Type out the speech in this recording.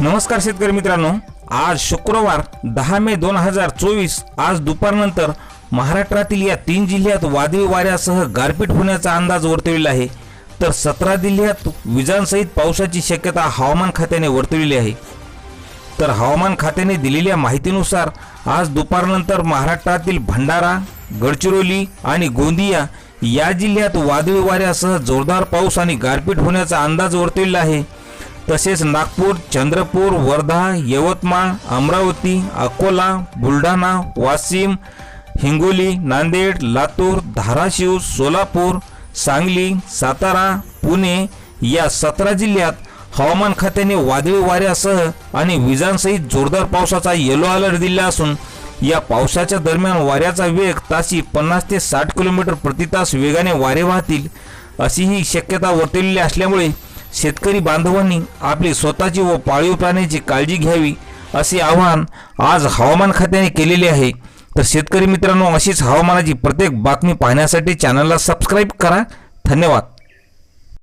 नमस्कार शेतकरी मित्रांनो. आज शुक्रवार दहा मे दोन हजार चोवीस आज दुपारनंतर महाराष्ट्रातील या तीन जिल्ह्यात वादळी वाऱ्यासह गारपीट होण्याचा अंदाज वर्तविला आहे. तर सतरा जिल्ह्यात विजांसहित पावसाची शक्यता हवामान खात्याने वर्तविली आहे. तर हवामान खात्याने दिलेल्या माहितीनुसार आज दुपारनंतर महाराष्ट्रातील भंडारा गडचिरोली आणि गोंदिया या जिल्ह्यात वादळी वाऱ्यासह जोरदार पाऊस आणि गारपीट होण्याचा अंदाज वर्तविला आहे. तसेच नागपूर चंद्रपूर वर्धा यवतमाळ अमरावती अकोला बुलढाणा वाशिम हिंगोली नांदेड लातूर धाराशिव सोलापूर सांगली सातारा पुणे या सतरा जिल्ह्यात हवामान खात्याने वादळी वाऱ्यासह आणि विजांसहित जोरदार पावसाचा येलो अलर्ट दिला असून या पावसाच्या दरम्यान वाऱ्याचा वेग ताशी पन्नास ते साठ किलोमीटर प्रति तास वेगाने वारे वाहतील अशी ही शक्यता वर्तवलेली असल्यामुळे शेतकरी बांधवांनी आपली स्वतःची व पाळीव प्राण्यांची काळजी घ्यावी असे आवाहन आज हवामान खात्याने केलेले आहे. तर शेतकरी मित्रांनो अशीच हवामानाची प्रत्येक बातमी पाहण्यासाठी चॅनलला सबस्क्राईब करा. धन्यवाद.